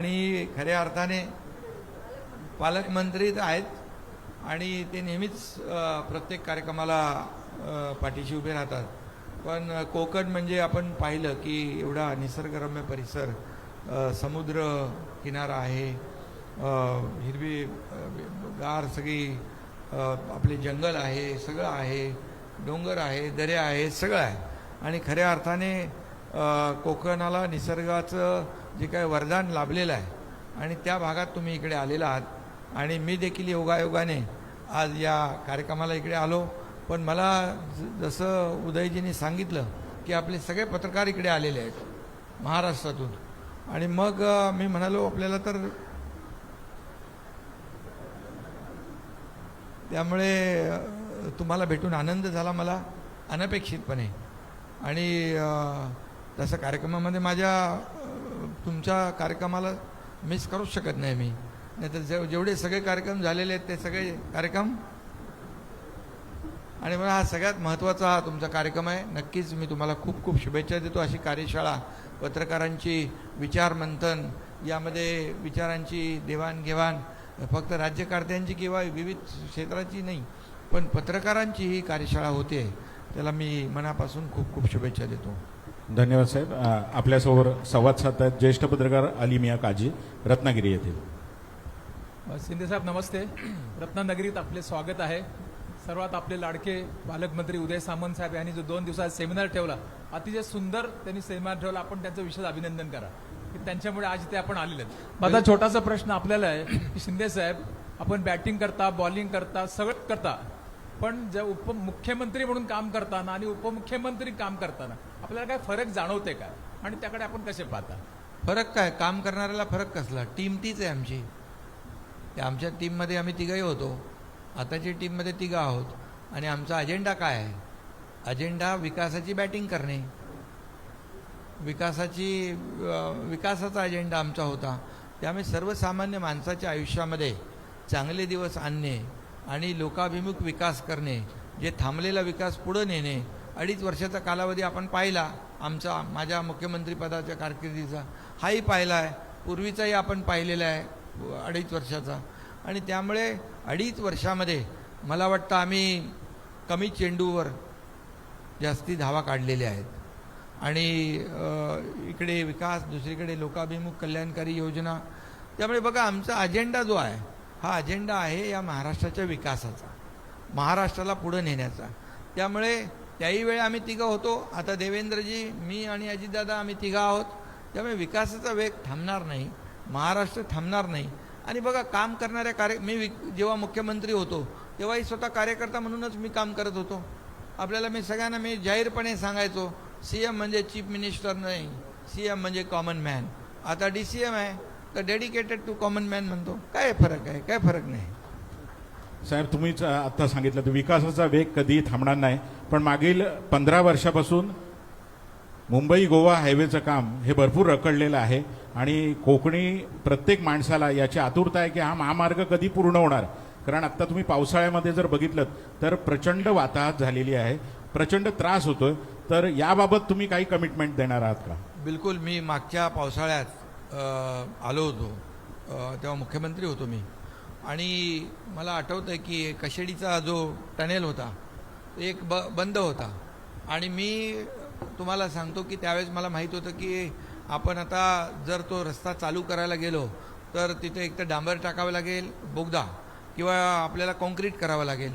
आणि खऱ्या अर्थाने पालकमंत्री तर आहेत आणि ते नेहमीच प्रत्येक कार्यक्रमाला पाठीशी उभे राहतात. पण कोकण म्हणजे आपण पाहिलं की एवढा निसर्गरम्य परिसर समुद्र किनारा आहे हिरवी गार सगळी आपले जंगल आहे सगळं आहे डोंगर आहे दऱ्या आहे सगळं आहे. आणि खऱ्या अर्थाने कोकणाला निसर्गाचं जे काय वरदान लाभलेलं आहे. आणि त्या भागात तुम्ही इकडे आलेला आहात. आणि मी देखील योगायोगाने आज या कार्यक्रमाला इकडे आलो. पण मला ज- जसं उदयजींनी सांगितलं की आपले सगळे पत्रकार इकडे आलेले आहेत महाराष्ट्रातून. आणि मग मी म्हणालो आपल्याला तर त्यामुळे तुम्हाला भेटून आनंद झाला मला अनपेक्षितपणे. आणि तसं कार्यक्रमामध्ये माझ्या तुमच्या कार्यक्रमाला मिस करूच शकत नाही मी. नाहीतर जे जेवढे सगळे कार्यक्रम झालेले आहेत ते सगळे कार्यक्रम? आणि मला हा सगळ्यात महत्त्वाचा हा तुमचा कार्यक्रम आहे. नक्कीच मी तुम्हाला खूप खूप शुभेच्छा देतो. अशी कार्यशाळा पत्रकारांची विचारमंथन यामध्ये विचारांची देवाणघेवाण फक्त राज्यकर्त्यांची किंवा विविध क्षेत्राची नाही पण पत्रकारांची ही कार्यशाळा होते. त्याला मी मनापासून खूप खूप शुभेच्छा देतो. धन्यवाद साहेब. आपल्यासमोर संवाद साधतात ज्येष्ठ पत्रकार अली मिया काजी रत्नागिरी येथील. शिंदे साहेब नमस्ते. रत्नानगरीत आपले स्वागत आहे. सर्वात आपले लाडके पालकमंत्री उदय सामंत साहेब यांनी जो दोन दिवसात सेमिनार ठेवला अतिशय सुंदर त्यांनी सेमिनार ठेवला. आपण त्यांचं विशेष अभिनंदन करा. की त्यांच्यामुळे आज इथे आपण आलेले आहेत. माझा छोटासा प्रश्न आपल्याला आहे की शिंदे साहेब आपण बॅटिंग करता बॉलिंग करता सगळं करता पण जे उपमुख्यमंत्री म्हणून काम करताना आणि उपमुख्यमंत्री काम करताना आपल्याला काय फरक जाणवते का? आणि त्याकडे आपण कसे पाहता? फरक काय? काम करणाऱ्याला फरक कसला? टीम तीच आहे आमची. त्या आमच्या टीममध्ये आम्ही तिघही होतो. आताच्या टीममध्ये तिघं आहोत. आणि आमचा अजेंडा काय आहे? अजेंडा विकासाची बॅटिंग करणे. विकासाची विकासाचा अजेंडा आमचा होता. त्यामुळे सर्वसामान्य माणसाच्या आयुष्यामध्ये चांगले दिवस आणणे आणि लोकाभिमुख विकास करणे जे थांबलेला विकास पुढं नेणे अडीच वर्षाचा कालावधी आपण पाहिला आमचा माझ्या मुख्यमंत्रीपदाच्या कारकिर्दीचा हाही पाहिला आहे पूर्वीचाही आपण पाहिलेला आहे अडीच वर्षाचा. आणि त्यामुळे अडीच वर्षामध्ये मला वाटतं आम्ही कमी चेंडूवर जास्ती धावा काढलेल्या आहेत. आणि इकडे विकास दुसरीकडे लोकाभिमुख कल्याणकारी योजना. त्यामुळे बघा आमचा अजेंडा जो आहे हा अजेंडा आहे या महाराष्ट्राच्या विकासाचा महाराष्ट्राला पुढं नेण्याचा. त्यामुळे त्याही वेळी आम्ही तिघं होतो. आता देवेंद्रजी मी आणि अजितदादा आम्ही तिघं आहोत. त्यामुळे विकासाचा वेग थांबणार नाही महाराष्ट्र थांबणार नाही. आणि बघा काम करणाऱ्या कार्य मी विक- जेव्हा मुख्यमंत्री होतो तेव्हाही स्वतः कार्यकर्ता म्हणूनच मी काम करत होतो. आपल्याला मी सगळ्यांना मी जाहीरपणे सांगायचो सी एम म्हणजे चीफ मिनिस्टर नाही सी एम म्हणजे कॉमन मॅन. आता डी सी एम आहे तर डेडिकेटेड टू कॉमन मॅन म्हणतो. काय फरक आहे? काय फरक नाही. साहेब तुम्हीच आता सांगितलं तर विकासाचा वेग कधीही थांबणार नाही. पण मागील पंधरा वर्षापासून मुंबई गोवा हायवेचं काम हे भरपूर रखडलेलं आहे. आणि कोकणी प्रत्येक माणसाला याची आतुरता आहे की हा महामार्ग कधी पूर्ण होणार? कारण आता तुम्ही पावसाळ्यामध्ये जर बघितलं तर प्रचंड वाताहत झालेली आहे. प्रचंड त्रास होतोय. तर याबाबत तुम्ही काही कमिटमेंट देणार आहात का? बिलकुल मी मागच्या पावसाळ्यात आलो होतो. तेव्हा मुख्यमंत्री होतो मी. आणि मला आठवतं आहे की कशेडीचा जो टनेल होता एक ब बंद होता. आणि मी तुम्हाला सांगतो की त्यावेळेस मला माहीत होतं की आपण आता जर तो रस्ता चालू करायला गेलो तर तिथे एक तर डांबर टाकावं लागेल बोगदा किंवा आपल्याला कॉन्क्रीट करावं लागेल.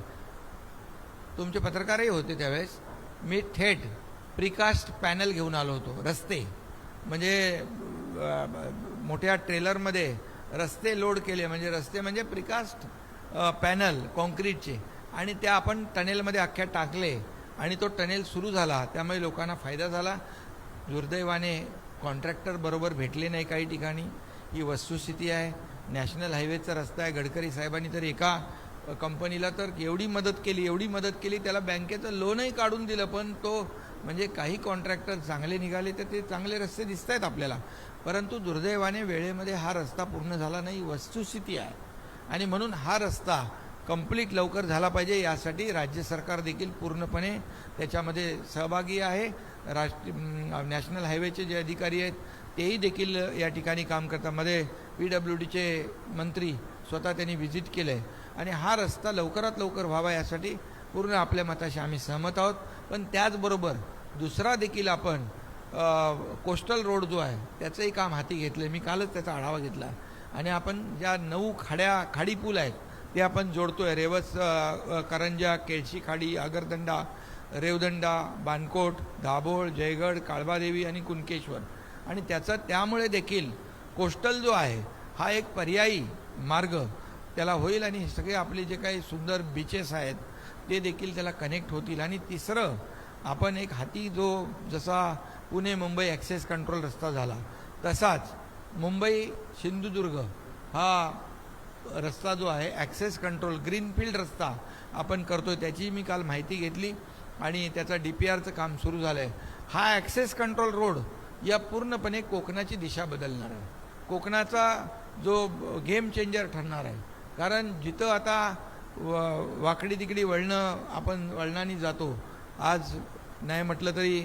तुमचे पत्रकारही होते त्यावेळेस. मी थेट प्रिकास्ट पॅनल घेऊन आलो होतो रस्ते. म्हणजे मोठ्या ट्रेलरमध्ये रस्ते लोड केले म्हणजे रस्ते म्हणजे प्रिकास्ट पॅनल कॉन्क्रीटचे. आणि त्या आपण टनेलमध्ये अख्ख्या टाकले आणि तो टनेल सुरू झाला. त्यामुळे लोकांना फायदा झाला. दुर्दैवाने कॉन्ट्रॅक्टर बरोबर भेटले नाही काही ठिकाणी. ही वस्तुस्थिती आहे. नॅशनल हायवेचा रस्ता आहे. गडकरी साहेबांनी तर एका कंपनीला तर एवढी मदत केली एवढी मदत केली त्याला बँकेचं लोनही काढून दिलं पण तो म्हणजे काही कॉन्ट्रॅक्टर चांगले निघाले तर ते चांगले रस्ते दिसत आहेत आपल्याला. परंतु दुर्दैवाने वेळेमध्ये हा रस्ता पूर्ण झाला नाही वस्तुस्थिती आहे. आणि म्हणून हा रस्ता कंप्लीट लवकर झाला पाहिजे यासाठी राज्य सरकार देखील पूर्णपणे त्याच्यामध्ये सहभागी आहे. राष्ट्रीय नॅशनल हायवेचे जे अधिकारी आहेत तेही देखील या ठिकाणी काम करतात मध्ये पी डब्ल्यू डीचे मंत्री स्वतः त्यांनी व्हिजिट केलं आहे आणि हा रस्ता लवकरात लवकर व्हावा यासाठी पूर्ण आपल्या मताशी आम्ही सहमत आहोत. पण त्याचबरोबर दुसरा देखील आपण कोस्टल रोड जो आहे त्याचंही काम हाती घेतलं मी कालच त्याचा आढावा घेतला. आणि आपण ज्या नऊ खाड्या खाडी पूल आहेत ते आपण जोडतो आहे रेवस करंजा केळशी खाडी आगरदंडा रेवदंडा बानकोट दाभोळ जयगड काळबादेवी आणि कुणकेश्वर आणि त्याचा त्यामुळे देखील कोस्टल जो आहे हा एक पर्यायी मार्ग त्याला होईल आणि हे सगळे आपले जे काही सुंदर बीचेस आहेत ते देखील त्याला कनेक्ट होतील. आणि तिसरं आपण एक हाती जो जसा पुणे मुंबई ॲक्सेस कंट्रोल रस्ता झाला. तसाच मुंबई सिंधुदुर्ग हा रस्ता जो आहे ॲक्सेस कंट्रोल ग्रीनफील्ड रस्ता आपण करतो त्याची मी काल माहिती घेतली आणि त्याचा डी पी आरचं काम सुरू झालं आहे हा ॲक्सेस कंट्रोल रोड या पूर्णपणे कोकणाची दिशा बदलणार आहे. कोकणाचा जो गेम चेंजर ठरणार आहे. कारण जिथं आता व वाकडी तिकडी वळणं आपण वळणाने जातो आज नाही म्हटलं तरी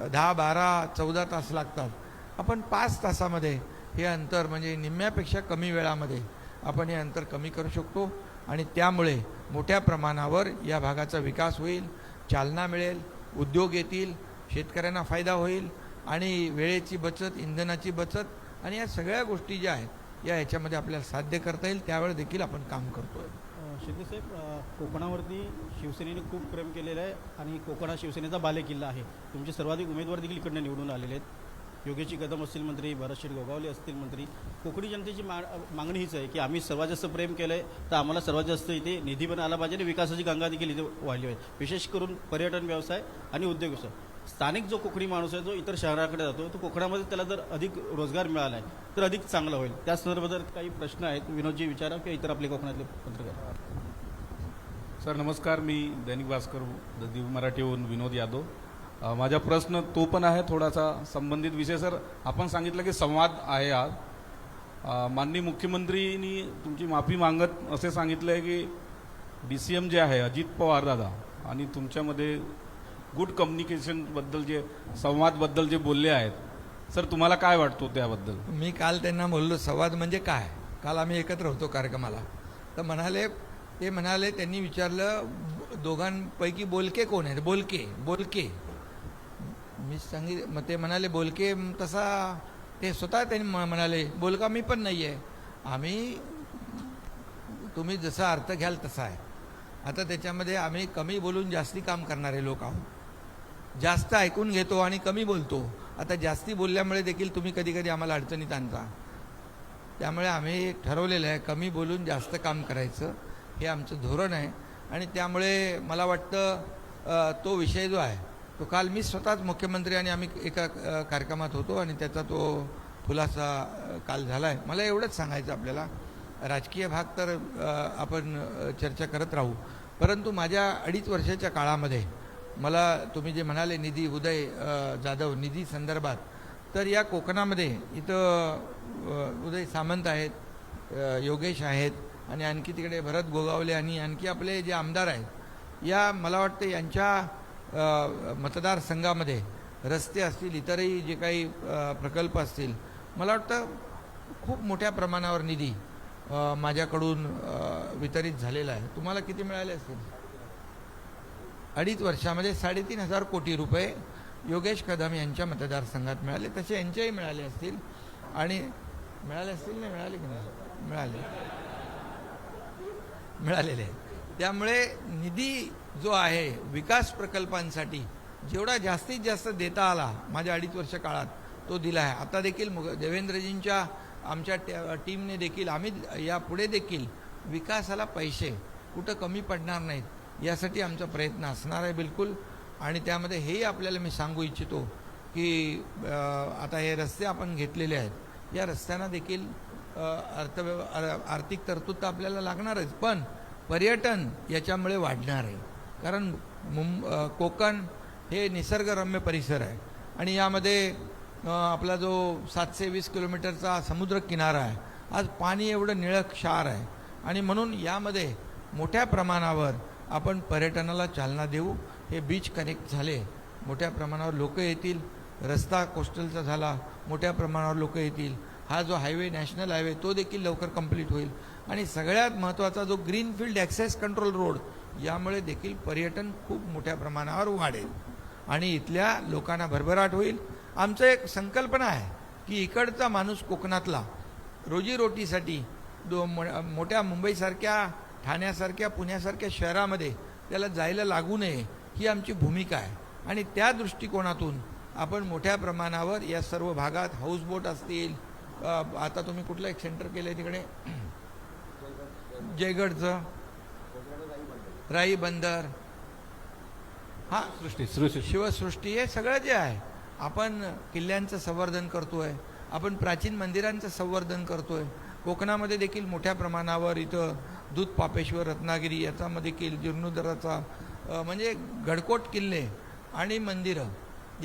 दहा बारा चौदा तास लागतात. आपण पाच तासामध्ये हे अंतर म्हणजे निम्म्यापेक्षा कमी वेळामध्ये आपण हे अंतर कमी करू शकतो आणि त्यामुळे मोठ्या प्रमाणावर या भागाचा विकास होईल चालना मिळेल उद्योग येतील शेतकऱ्यांना फायदा होईल आणि वेळेची बचत इंधनाची बचत आणि या सगळ्या गोष्टी ज्या आहेत या ह्याच्यामध्ये आपल्याला साध्य करता येईल. त्यावेळेस देखील आपण काम करतो आहे शिंदे साहेब कोकणावरती शिवसेनेने खूप प्रेम केलेलं आहे आणि कोकण हा शिवसेनेचा बालेकिल्ला आहे. तुमचे सर्वाधिक उमेदवार देखील इकडनं निवडून आलेले आहेत. योगेशी कदम असतील मंत्री भरतशेठ गोगावले असतील मंत्री. कोकणी जनतेची मा मागणी हीच आहे की आम्ही सर्वात जास्त प्रेम केलं आहे तर आम्हाला सर्वात जास्त इथे निधी पण आला पाहिजे आणि विकासाची गंगा देखील इथे वाढली पाहिजे विशेष करून पर्यटन व्यवसाय आणि उद्योग व्यवसाय. स्थानिक जो कोकणी माणूस आहे जो इतर शहराकडे जातो तो कोकणामध्ये त्याला जर अधिक रोजगार मिळाला आहे तर अधिक चांगला होईल. त्या संदर्भात काही प्रश्न आहेत विनोदजी विचारा किंवा इतर आपले कोकणातले पत्रकार. सर नमस्कार. मी दैनिक भास्कर द दिव मराठीहून विनोद यादव. माझा प्रश्न तो पण आहे थोडासा संबंधित विषय. सर आपण सांगितलं की संवाद आहे आज. माननीय मुख्यमंत्रीनी तुमची माफी मागत असे सांगितलं आहे की डी सी एम जे आहे अजित पवार दादा आणि तुमच्यामध्ये गुड कम्युनिकेशनबद्दल जे संवादबद्दल जे बोलले आहेत. सर तुम्हाला काय वाटतो त्याबद्दल? मी काल त्यांना बोललो संवाद म्हणजे काय? काल आम्ही एकत्र होतो कार्यक्रमाला. तर म्हणाले ते म्हणाले त्यांनी विचारलं दोघांपैकी बोलके कोण आहेत? बोलके बोलके. मी सांगित मग ते म्हणाले बोलके तसा ते स्वतः त्यांनी म- म्हणाले बोलका मी पण नाही आहे आम्ही तुम्ही जसा अर्थ घ्याल तसा आहे. आता त्याच्यामध्ये आम्ही कमी बोलून जास्ती काम करणारे लोक आहोत. जास्त ऐकून घेतो आणि कमी बोलतो. आता जास्ती बोलल्यामुळे देखील तुम्ही कधी कधी आम्हाला अडचणीत आणता. त्यामुळे आम्ही एक ठरवलेलं आहे कमी बोलून जास्त काम करायचं. हे आमचं धोरण आहे. आणि त्यामुळे मला वाटतं तो विषय जो आहे तो काल मी स्वतःच मुख्यमंत्री आणि आम्ही एका कार्यक्रमात होतो आणि त्याचा तो खुलासा काल झाला आहे मला एवढंच सांगायचं आपल्याला. राजकीय भाग तर आपण चर्चा करत राहू. परंतु माझ्या अडीच वर्षाच्या काळामध्ये मला तुम्ही जे म्हणाले निधी उदय जाधव निधी संदर्भात तर या कोकणामध्ये इथं उदय सामंत आहेत योगेश आहेत आणि आणखी तिकडे भरत गोगावले आणि आणखी आपले जे आमदार आहेत या मला वाटतं यांच्या मतदारसंघामध्ये रस्ते असतील इतरही जे काही प्रकल्प असतील मला वाटतं खूप मोठ्या प्रमाणावर निधी माझ्याकडून वितरित झालेला आहे. तुम्हाला किती मिळाले असतील? अडीच वर्षामध्ये साडेतीन हजार कोटी रुपये योगेश कदम यांच्या मतदारसंघात मिळाले. तसे यांच्याही मिळाले असतील. आणि मिळाले असतील नाही मिळाले की नाही? मिळाले. मिळालेले आहेत. त्यामुळे निधी जो आहे विकास प्रकल्पांसाठी जेवढा जास्तीत जास्त देता आला माझ्या अडीच वर्ष काळात तो दिला आहे. आता देखील मुग- देवेंद्रजींच्या आमच्या टीमने देखील आम्ही यापुढे देखील विकासाला पैसे कुठं कमी पडणार नाहीत यासाठी आमचा प्रयत्न असणार आहे बिलकुल. आणि त्यामध्ये हेही आपल्याला मी सांगू इच्छितो की आता हे रस्ते आपण घेतलेले आहेत. या रस्त्यांना देखील अर्थव्यव आर्थिक तरतूद तर आपल्याला लागणारच पण पर्यटन याच्यामुळे वाढणार आहे. कारण मुं कोकण हे निसर्गरम्य परिसर आहे. आणि यामध्ये आपला जो सातशे वीस किलोमीटरचा समुद्र किनारा आहे आज पाणी एवढं निळं क्षार आहे. आणि म्हणून यामध्ये मोठ्या प्रमाणावर आपण पर्यटनाला चालना देऊ. हे बीच कनेक्ट झाले मोठ्या प्रमाणावर लोक येतील. रस्ता कोस्टलचा झाला मोठ्या प्रमाणावर लोक येतील. हा जो हायवे नॅशनल हायवे तो देखील लवकर कंप्लीट होईल. आणि सगळ्यात महत्त्वाचा जो ग्रीनफील्ड ॲक्सेस कंट्रोल रोड यामुळे देखील पर्यटन खूप मोठ्या प्रमाणावर वाढेल. आणि इथल्या लोकांना भरभराट होईल. आमचं एक संकल्पना आहे की इकडचा माणूस कोकणातला रोजीरोटीसाठी दो मोठ्या मुंबईसारख्या ठाण्यासारख्या पुण्यासारख्या शहरामध्ये त्याला जायला लागू नये ही आमची भूमिका आहे. आणि त्या दृष्टिकोनातून आपण मोठ्या प्रमाणावर या सर्व भागात हाऊसबोट असतील आता तुम्ही कुठलं एक सेंटर केलं आहे तिकडे? जयगडचं. राई बंदर हा सृष्टी सृष्टी. शिवसृष्टी हे सगळं जे आहे आपण किल्ल्यांचं संवर्धन करतोय. आपण प्राचीन मंदिरांचं संवर्धन करतोय. कोकणामध्ये देखील मोठ्या प्रमाणावर इथं दूध पापेश्वर रत्नागिरी याच्यामध्ये देखील जीर्णोद्धराचा म्हणजे गडकोट किल्ले आणि मंदिरं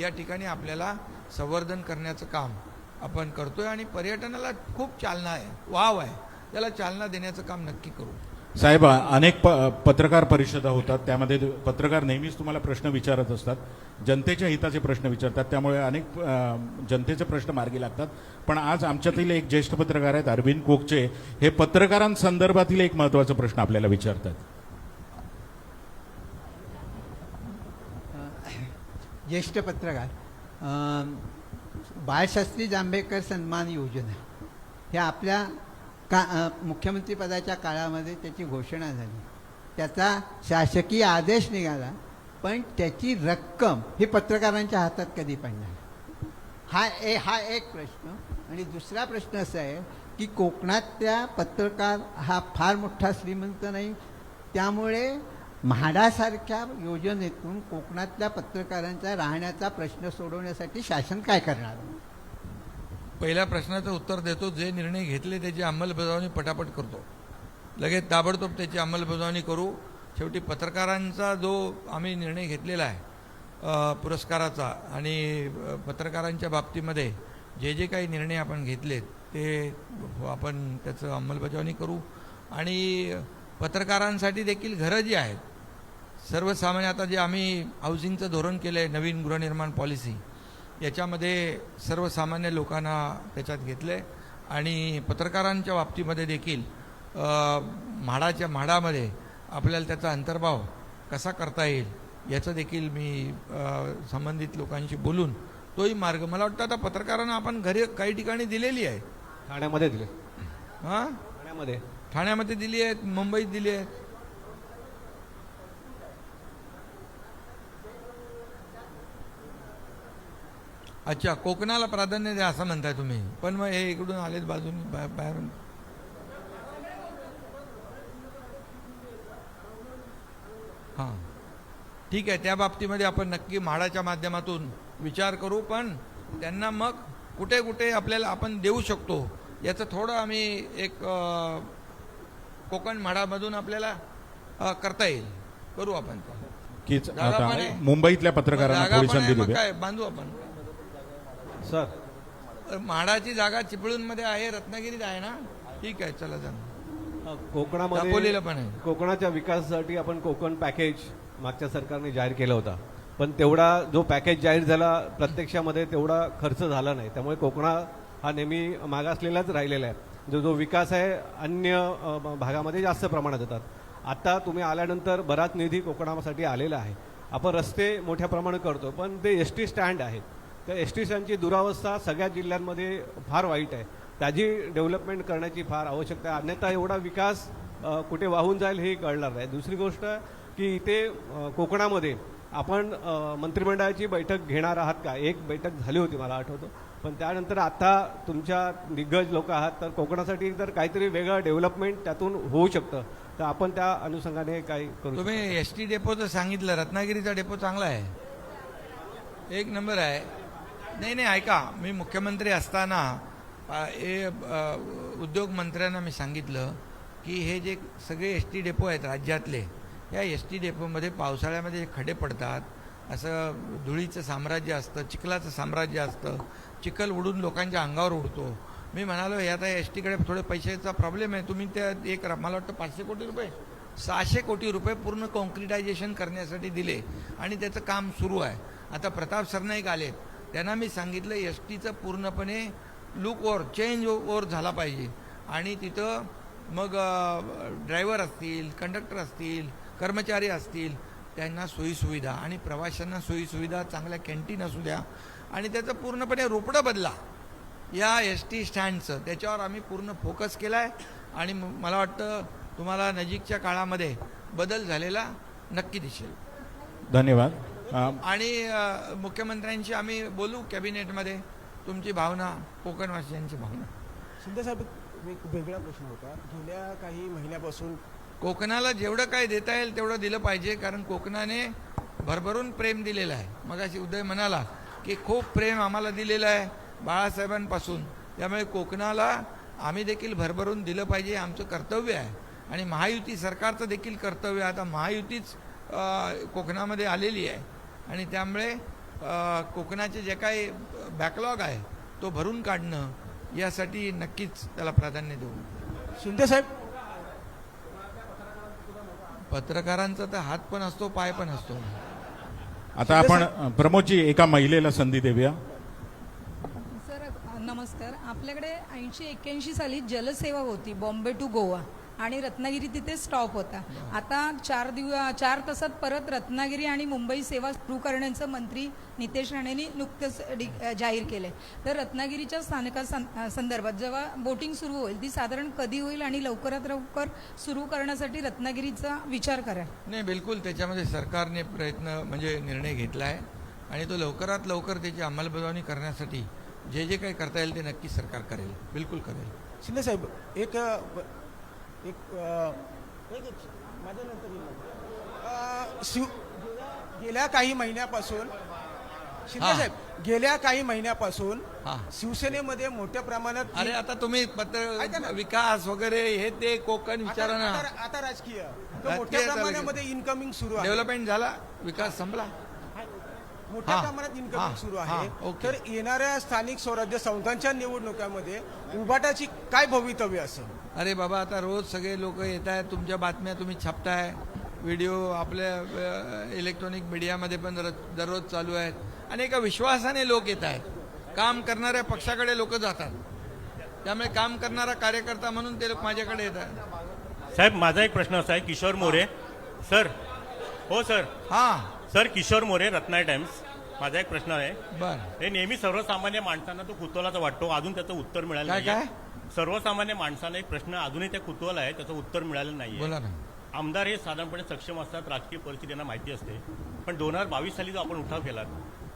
या ठिकाणी आपल्याला संवर्धन करण्याचं काम. आपण करतोय आणि पर्यटनाला खूप चालना आहे वाव आहे. त्याला चालना देण्याचं काम नक्की करू. साहेब अनेक प पत्रकार परिषदा होतात त्यामध्ये पत्रकार नेहमीच तुम्हाला प्रश्न विचारत असतात. जनतेच्या हिताचे प्रश्न विचारतात त्यामुळे अनेक जनतेचे प्रश्न मार्गी लागतात. पण आज आमच्यातील एक ज्येष्ठ पत्रकार आहेत अरविंद कोकचे हे पत्रकारांसंदर्भातील एक महत्त्वाचा प्रश्न आपल्याला विचारतात. ज्येष्ठ पत्रकार बाळशास्त्री जांभेकर सन्मान योजना. हे आपल्या का मुख्यमंत्रीपदाच्या काळामध्ये त्याची घोषणा झाली. त्याचा शासकीय आदेश निघाला पण त्याची रक्कम ही पत्रकारांच्या हातात कधी पडणार? हा ए हा एक प्रश्न. आणि दुसरा प्रश्न असा आहे की कोकणातल्या पत्रकार हा फार मोठा श्रीमंत नाही. त्यामुळे म्हाडासारख्या योजनेतून कोकणातल्या पत्रकारांचा राहण्याचा प्रश्न सोडवण्यासाठी शासन काय करणार? पहिल्या प्रश्नाचं उत्तर देतो जे निर्णय घेतले त्याची अंमलबजावणी पटापट करतो. लगेच ताबडतोब त्याची अंमलबजावणी करू. शेवटी पत्रकारांचा जो आम्ही निर्णय घेतलेला आहे पुरस्काराचा आणि पत्रकारांच्या बाबतीमध्ये जे जे काही निर्णय आपण घेतलेत ते आपण त्याचं अंमलबजावणी करू. आणि पत्रकारांसाठी देखील घरं जी आहेत सर्वसामान्य आता जे आम्ही हाऊसिंगचं धोरण केलं आहे नवीन गृहनिर्माण पॉलिसी याच्यामध्ये सर्वसामान्य लोकांना त्याच्यात घेतलं आहे आणि पत्रकारांच्या बाबतीमध्ये देखील म्हाडाच्या म्हाडामध्ये आपल्याला त्याचा अंतर्भाव कसा करता येईल याचं देखील मी संबंधित लोकांशी बोलून तोही मार्ग मला वाटतं आता पत्रकारांना आपण घरी काही ठिकाणी दिलेली आहे. ठाण्यामध्ये दिले. हां? ठाण्यामध्ये. ठाण्यामध्ये दिली आहेत मुंबईत दिली आहेत. अच्छा कोकणाला प्राधान्य द्या असं म्हणताय तुम्ही. पण मग हे इकडून आलेत बाजून बा- बाहेरून. हां. ठीक आहे त्या बाबतीमध्ये आपण नक्की म्हाडाच्या माध्यमातून विचार करू पण त्यांना मग कुठे कुठे आपल्याला आपण देऊ शकतो याचं थोडं आम्ही एक कोकण म्हाडामधून आपल्याला करता येईल. करू आपण आता. मुंबईतल्या पत्रकारांना थोडी संधी काय बांधू आपण. सर. म्हाडाची जागा चिपळूणमध्ये आहे रत्नागिरीत आहे ना? ठीक आहे चला जा कोकणामध्ये पण आहे. कोकणाच्या विकासासाठी आपण कोकण पॅकेज मागच्या सरकारने जाहीर केला होता. पण तेवढा जो पॅकेज जाहीर झाला प्रत्यक्षामध्ये तेवढा खर्च झाला नाही. त्यामुळे कोकणा हा नेहमी मागासलेलाच राहिलेला आहे. जो जो विकास आहे अन्य भागामध्ये जास्त प्रमाणात येतात. आता तुम्ही आल्यानंतर बराच निधी कोकणासाठी आलेला आहे. आपण रस्ते मोठ्या प्रमाणात करतो पण ते एस टी स्टँड आहेत. त्या एस टी स्टँडची दुरावस्था सगळ्या जिल्ह्यांमध्ये फार वाईट आहे. त्याची डेव्हलपमेंट करण्याची फार आवश्यकता आहे. अन्यथा एवढा विकास कुठे वाहून जाईल हे कळणार नाही. दुसरी गोष्ट की इथे कोकणामध्ये आपण मंत्रिमंडळाची बैठक घेणार आहात का? एक बैठक झाली होती मला आठवतं. पण त्यानंतर आता तुमच्या दिग्गज लोक आहात तर कोकणासाठी जर काहीतरी वेगळं डेव्हलपमेंट त्यातून होऊ शकतं. तर आपण त्या अनुषंगाने काही करू तुम्ही एस टी डेपोचं सांगितलं रत्नागिरीचा डेपो चांगला आहे. एक नंबर आहे. नाही नाही ऐका मी मुख्यमंत्री असताना हे उद्योग मंत्र्यांना मी सांगितलं की हे जे सगळे एस टी डेपो आहेत राज्यातले या एस टी डेपोमध्ये पावसाळ्यामध्ये जे खडे पडतात असं धुळीचं साम्राज्य असतं चिखलाचं साम्राज्य असतं चिखल उडून लोकांच्या अंगावर उडतो. मी म्हणालो हे आता एस टीकडे थोडे पैशाचा प्रॉब्लेम आहे. तुम्ही त्या एक मला वाटतं पाचशे कोटी रुपये सहाशे कोटी रुपये पूर्ण कॉन्क्रिटायझेशन करण्यासाठी दिले आणि त्याचं काम सुरू आहे. आता प्रताप सरनाईक आले त्यांना मी सांगितलं एस टीचं पूर्णपणे लुक ओव्हर चेंज ओवर झाला पाहिजे. आणि तिथं मग ड्रायव्हर असतील कंडक्टर असतील कर्मचारी असतील त्यांना सोयीसुविधा आणि प्रवाशांना सोयीसुविधा चांगल्या कॅन्टीन असू द्या आणि त्याचं पूर्णपणे रोपडं बदला. या एस टी स्टँडचं त्याच्यावर आम्ही पूर्ण फोकस केला आहे आणि म- मला वाटतं तुम्हाला नजीकच्या काळामध्ये बदल झालेला नक्की दिसेल. धन्यवाद. आणि मुख्यमंत्र्यांशी आम्ही बोलू कॅबिनेटमध्ये. तुमची भावना कोकणवासियांची भावना. शिंदेसाहेब एक वेगळा प्रश्न होता. गेल्या काही महिन्यापासून कोकणाला जेवढं काय देता येईल तेवढं दिलं पाहिजे कारण कोकणाने भरभरून प्रेम दिलेलं आहे. मग अशी उदय म्हणाला की खूप प्रेम आम्हाला दिलेलं आहे बाळासाहेबांपासून. त्यामुळे कोकणाला आम्ही देखील भरभरून दिलं पाहिजे आमचं कर्तव्य आहे. आणि महायुती सरकारचं देखील कर्तव्य आहे. आता महायुतीच कोकणामध्ये आलेली आहे. आणि त्यामुळे कोकणाचे जे काही बॅकलॉग आहे तो भरून काढणं यासाठी नक्कीच त्याला प्राधान्य देऊ. शिंदेसाहेब पत्रकारांचा तर हात पण असतो पाय पण असतो. आता आपण प्रमोदजी एका महिलेला संधी देऊया. सर नमस्कार. आपल्याकडे ऐंशी एक्क्याऐंशी साली जलसेवा होती बॉम्बे टू गोवा. आणि रत्नागिरी तिथे स्टॉप होता. आता चार दिव चार तासात परत रत्नागिरी आणि मुंबई सेवा सुरू करण्याचं मंत्री नितेश राणेंनी नुकतंच डि- जाहीर केलंय. तर रत्नागिरीच्या स्थानका सं- संदर्भात जेव्हा बोटिंग सुरू होईल ती साधारण कधी होईल आणि लवकरात लवकर सुरू करण्यासाठी रत्नागिरीचा विचार करा. नाही बिलकुल त्याच्यामध्ये सरकारने प्रयत्न म्हणजे निर्णय घेतला आहे आणि तो लवकरात लवकर त्याची अंमलबजावणी करण्यासाठी जे जे काही करता येईल ते नक्की सरकार करेल. बिलकुल करेल. शिंदेसाहेब एक एक शिव गेल्या काही महिन्यापासून शिंदेसाहेब गेल्या काही महिन्यापासून हा. शिवसेनेमध्ये मोठ्या प्रमाणात अरे आता तुम्ही ऐका पत्र ना. विकास वगैरे हे ते कोकण आता- विचारा ना आता आता राजकीय तर मोठ्या प्रमाणामध्ये इन्कमिंग सुरू आहे. डेव्हलपमेंट झाला विकास संपला. मोठ्या हा, प्रमाणात हा, इन्कमिंग सुरू आहे. ओके. तर येणाऱ्या स्थानिक स्वराज्य संस्थांच्या निवडणुकामध्ये उभाटाची काय भवितव्य असेल? अरे बाबा आता रोज सगळे लोक येत आहेत तुमच्या बातम्या तुम्ही छापताय. व्हिडिओ आपल्या इलेक्ट्रॉनिक मीडियामध्ये पण दर- दररोज चालू आहेत. आणि एका विश्वासाने लोक येत आहेत. काम करणाऱ्या पक्षाकडे लोक जातात. त्यामुळे काम करणारा कार्यकर्ता म्हणून ते लोक माझ्याकडे येतात साहेब माझा एक प्रश्न असा आहे किशोर मोरे. सर हो सर. हां. Sir Kishore More Ratnagiri Times. माझा एक प्रश्न आहे. बर. हे नेहमी सर्वसामान्य माणसांना तो कुतूहलाचा वाटतो. अजून त्याचं उत्तर मिळालं काय. सर्वसामान्य माणसांना एक प्रश्न अजूनही त्या कुतूहल आहे त्याचं उत्तर मिळालं नाहीये. बोला ना. आमदार हे साधारणपणे सक्षम असतात राजकीय परिस्थिती त्यांना माहिती असते. पण दोन हजार बावीस साली जो आपण उठाव केला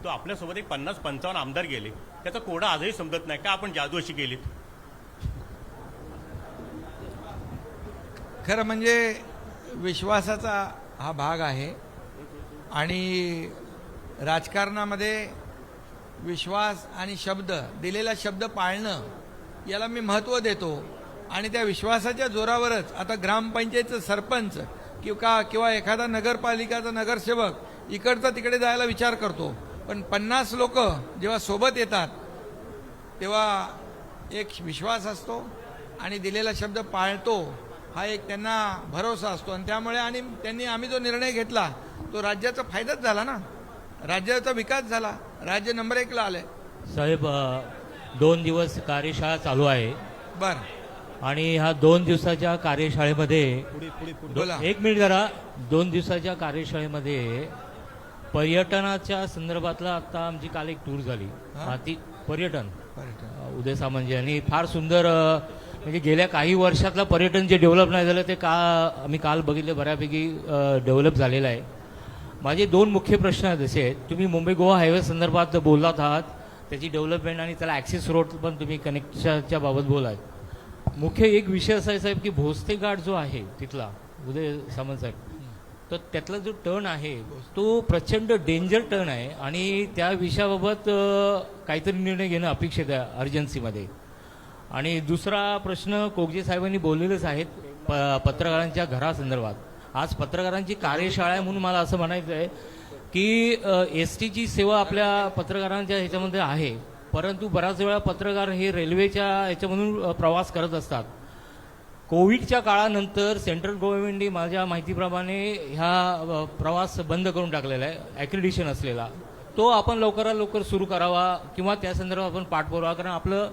तो आपल्यासोबत एक पन्नास पंचावन्न आमदार गेले. त्याचा कोडा आजही समजत नाही. का आपण जादू अशी केलीत खरं म्हणजे विश्वासाचा हा भाग आहे. आणि राजकारणामध्ये विश्वास आणि शब्द दिलेला शब्द पाळणं याला मी महत्त्व देतो. आणि त्या विश्वासाच्या जोरावरच आता ग्रामपंचायतचं सरपंच किंवा किंवा एखादा नगरपालिकाचा नगरसेवक इकडचा तिकडे जायला विचार करतो. पण पन्नास लोक जेव्हा सोबत येतात तेव्हा एक विश्वास असतो आणि दिलेला शब्द पाळतो हा एक त्यांना भरोसा असतो. आणि त्यामुळे आणि त्यांनी आम्ही जो निर्णय घेतला तो राज्याचा फायदाच झाला ना. राज्याचा विकास झाला. राज्य नंबर एकला आले साहेब दोन दिवस कार्यशाळा चालू आहे. बर. आणि ह्या दोन दिवसाच्या कार्यशाळेमध्ये बोला. एक मिनिट जरा. दोन दिवसाच्या कार्यशाळेमध्ये पर्यटनाच्या संदर्भातला आता आमची काल एक टूर झाली. हा? हा, ती पर्यटन. पर्यटन. अ, उदय सामंत यांनी फार सुंदर अ, म्हणजे गेल्या काही वर्षातलं पर्यटन जे डेव्हलप नाही झालं ते का आम्ही काल बघितलं बऱ्यापैकी डेव्हलप झालेलं आहे. माझे दोन मुख्य प्रश्न आहेत आहेत तुम्ही मुंबई गोवा हायवे संदर्भात बोलत आहात. त्याची डेव्हलपमेंट आणि त्याला ॲक्सेस रोड पण तुम्ही कनेक्शनच्या बाबत बोलात मुख्य एक विषय असा आहे साहेब की भोसते घाट जो आहे तिथला उदय सामंत साहेब तर त्यातला जो टर्न आहे तो प्रचंड डेंजर टर्न आहे आणि त्या विषयाबाबत काहीतरी निर्णय घेणं अपेक्षित आहे अर्जन्सीमध्ये आणि दुसरा प्रश्न कोगजे साहेबांनी बोललेलेच आहेत प पत्रकारांच्या घरासंदर्भात. आज पत्रकारांची कार्यशाळा आहे म्हणून मला असं म्हणायचं आहे की एस टीची सेवा आपल्या पत्रकारांच्या ह्याच्यामध्ये आहे परंतु बऱ्याच वेळा पत्रकार हे रेल्वेच्या ह्याच्यामधून प्रवास करत असतात. कोविडच्या काळानंतर सेंट्रल गव्हर्नमेंटने माझ्या माहितीप्रमाणे ह्या प्रवास बंद करून टाकलेला आहे ॲक्रिडिशन असलेला. तो आपण लवकरात लवकर सुरू करावा किंवा त्या संदर्भात आपण पाठपुरावा कारण आपलं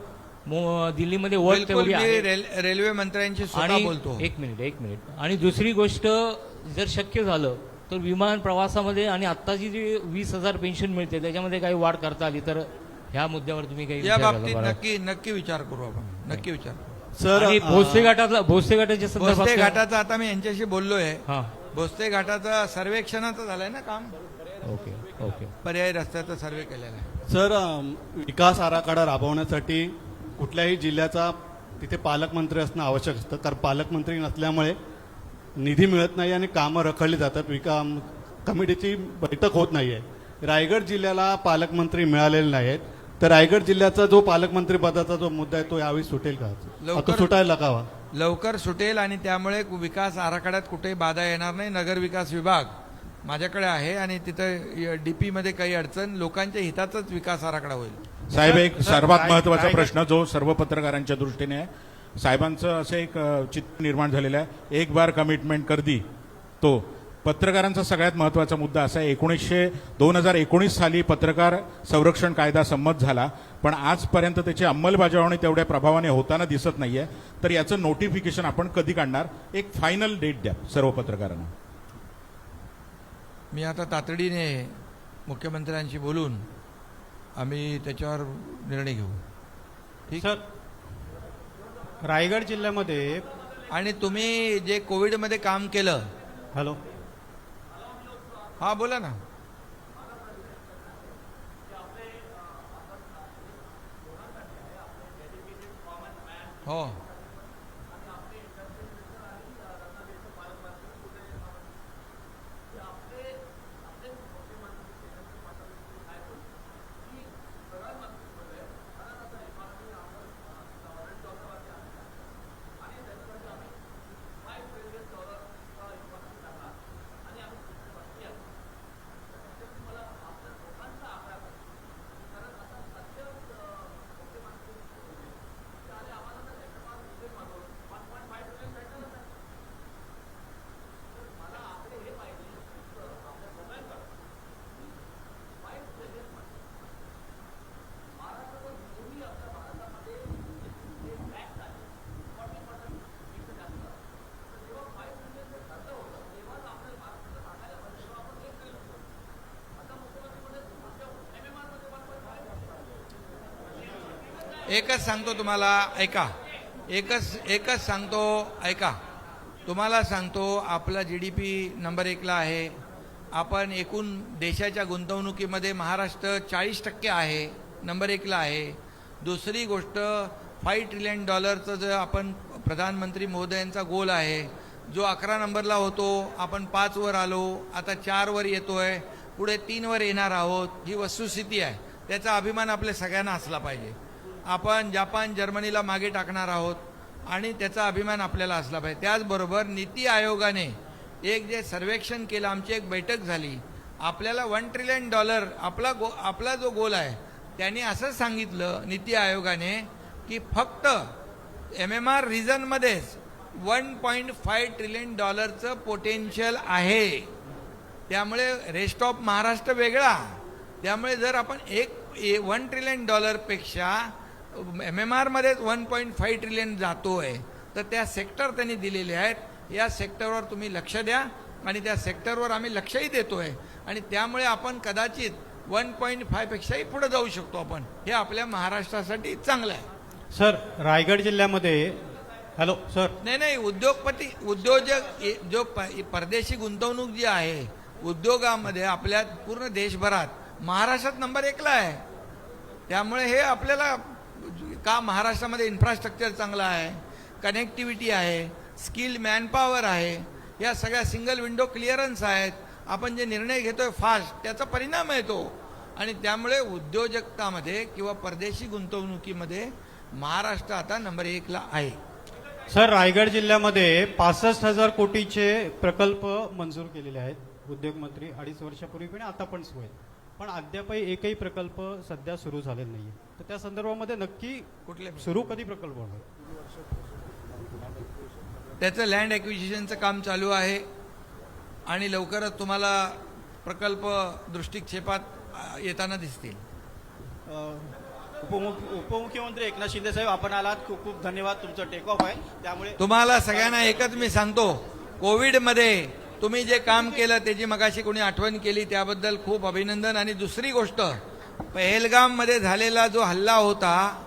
दिल्लीमध्ये बिलकुल तेवढी आहे. रेल- रेल्वे मंत्र्यांशी स्वतः आणि बोलतो. एक मिनिट एक मिनिट. आणि दुसरी गोष्ट जर शक्य झालं तर विमान प्रवासामध्ये आणि आत्ताची जी वीस हजार पेन्शन मिळते त्याच्यामध्ये काही वाढ करता आली तर ह्या मुद्द्यावर तुम्ही काही या विचार बाबतीत? नक्की नक्की विचार करू आपण. नक्की विचार करू. सर आणि भोसले घाटातला भोसले घाटाच्या संदर्भात काय- घाटाचं आता मी यांच्याशी बोललोय. हा. भोसले घाटाचं सर्वेक्षणाचं झालंय ना काम? Okay okay. पर्यायी रस्त्याचा सर्वे केलेला आहे. सर अम, विकास आराखडा राबवण्यासाठी कुठल्याही जिल्ह्याचा तिथे पालकमंत्री असणं आवश्यक असतं. कारण पालकमंत्री नसल्यामुळे निधी मिळत नाही आणि कामं रखडली जातात. विका कमिटीची बैठक होत नाही आहे रायगड जिल्ह्याला पालकमंत्री मिळालेले नाहीत तर रायगड जिल्ह्याचा जो पालकमंत्री पदाचा जो मुद्दा आहे तो यावेळी सुटेल का? आता सुटायला का हवा. लवकर सुटेल आणि त्यामुळे विकास आराखड्यात कुठेही बाधा येणार नाही. नगर विकास विभाग माझ्याकडे आहे आणि तिथं डीपी मध्ये काही अडचण लोकांच्या हिताचाच विकास आराखडा होईल. साहेब एक सर, सर्वात महत्त्वाचा प्रश्न जो सर्व पत्रकारांच्या दृष्टीने आहे साहेबांचं असं एक चित्र निर्माण झालेलं आहे. एक बार कमिटमेंट कर दी तो. पत्रकारांचा सगळ्यात महत्त्वाचा मुद्दा असा आहे एकोणीसशे दोन हजार एकोणीस साली पत्रकार संरक्षण कायदा संमत झाला पण आजपर्यंत त्याची अंमलबजावणी तेवढ्या प्रभावाने होताना दिसत नाहीये. तर याचं नोटिफिकेशन आपण कधी काढणार? एक फायनल डेट द्या सर्व पत्रकारांना. मी आता तातडीने मुख्यमंत्र्यांशी बोलून आम्ही त्याच्यावर निर्णय घेऊ. ठीक? सर रायगड जिल्ह्यामध्ये आणि तुम्ही जे कोविडमध्ये काम केलं. हॅलो. हा बोला ना. हो. एकच सांगतो तुम्हाला ऐका. एकच एकच सांगतो ऐका. तुम्हाला सांगतो आपला जी डी पी नंबर एकला आहे. आपण एकूण देशाच्या गुंतवणुकीमध्ये महाराष्ट्र चाळीस टक्के आहे नंबर एकला आहे. दुसरी गोष्ट फाईव्ह ट्रिलियन डॉलरचं जे आपण प्रधानमंत्री महोदयांचा गोल आहे जो अकरा नंबरला होतो आपण पाचवर आलो आता चारवर येतो आहे पुढे तीनवर येणार आहोत ही वस्तुस्थिती आहे. त्याचा अभिमान आपल्या सगळ्यांना असला पाहिजे. आपण जपान जर्मनीला मागे टाकणार आहोत आणि त्याचा अभिमान आपल्याला असला पाहिजे. त्याचबरोबर नीती आयोगाने एक जे सर्वेक्षण केलं आमची एक बैठक झाली. आपल्याला वन ट्रिलियन डॉलर आपला गो आपला जो गोल आहे त्यांनी असं सांगितलं नीती आयोगाने की फक्त एम एम आर रिजनमध्येच वन पॉईंट फाय ट्रिलियन डॉलरचं पोटेन्शियल आहे. त्यामुळे रेस्ट ऑफ महाराष्ट्र वेगळा. त्यामुळे जर आपण एक वन ट्रिलियन डॉलरपेक्षा एम एम आरमध्येच वन पॉईंट फाईव्ह ट्रिलियन जातोय. तर त्या सेक्टर त्यांनी दिलेले आहेत. या सेक्टरवर तुम्ही लक्ष द्या आणि त्या सेक्टरवर आम्ही लक्षही देतोय. आणि त्यामुळे आपण कदाचित वन पॉईंट फायपेक्षाही पुढे जाऊ शकतो आपण. हे आपल्या महाराष्ट्रासाठी चांगलं आहे. सर रायगड जिल्ह्यामध्ये हॅलो सर. नाही नाही उद्योगपती उद्योजक जो प- परदेशी गुंतवणूक जी आहे उद्योगामध्ये आपल्या पूर्ण देशभरात महाराष्ट्रात नंबर एकला आहे. त्यामुळे हे आपल्याला का महाराष्ट्रामध्ये इन्फ्रास्ट्रक्चर चांगलं आहे कनेक्टिव्हिटी आहे स्किल मॅनपॉवर आहे या सगळ्या सिंगल विंडो क्लिअरन्स आहेत आपण जे निर्णय घेतो आहे फास्ट त्याचा परिणाम येतो आणि त्यामुळे उद्योजकतामध्ये किंवा परदेशी गुंतवणुकीमध्ये महाराष्ट्र आता नंबर एकला आहे. सर रायगड जिल्ह्यामध्ये पासष्ट हजार कोटीचे प्रकल्प मंजूर केलेले आहेत उद्योगमंत्री अडीच वर्षापूर्वी पण आता पण सुरू आहेत. पण अद्यापही एकही प्रकल्प सध्या सुरू झालेला आहे तर त्या संदर्भामध्ये नक्की कुठले सुरू कधी प्रकल्प होणार? त्याचं लँड ॲक्विजिशनचं काम चालू आहे आणि लवकरच तुम्हाला प्रकल्प दृष्टिक्षेपात येताना दिसतील. उपमुख उपमुख्यमंत्री एकनाथ शिंदे साहेब आपण आलात. खूप खूप धन्यवाद. तुमचं टेक ऑफ आहे. त्यामुळे तुम्हाला सगळ्यांना एकच मी सांगतो. कोविडमध्ये तुम्ही जे काम केलं त्याची मगाशी कोणी आठवण केली त्याबद्दल खूप अभिनंदन. आणि दुसरी गोष्ट पहेलगाममध्ये झालेला जो हल्ला होता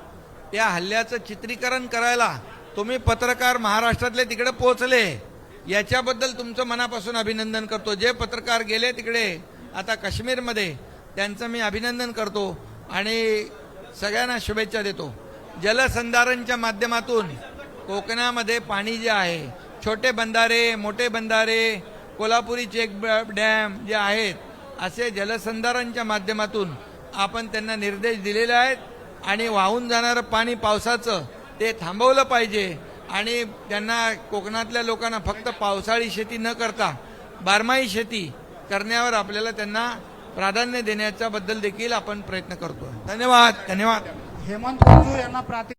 त्या हल्ल्याचं चित्रीकरण करायला तुम्ही पत्रकार महाराष्ट्रातले तिकडे पोहोचले. याच्याबद्दल तुमचं मनापासून अभिनंदन करतो. जे पत्रकार गेले तिकडे आता काश्मीरमध्ये त्यांचं मी अभिनंदन करतो आणि सगळ्यांना शुभेच्छा देतो. जलसंधारणच्या माध्यमातून कोकणामध्ये पाणी जे आहे छोटे बंधारे मोठे बंधारे कोल्हापुरी चेक ब- डॅम जे आहेत असे जलसंधारणच्या माध्यमातून आपण त्यांना निर्देश दिलेले आहेत आणि वाहून जाणारं पाणी पावसाचं ते थांबवलं पाहिजे. आणि त्यांना कोकणातल्या लोकांना फक्त पावसाळी शेती न करता बारमाही शेती करण्यावर आपल्याला त्यांना प्राधान्य देण्याच्या बद्दल देखील आपण प्रयत्न करतो धन्यवाद धन्यवाद. हेमंत यांना प्राथमिक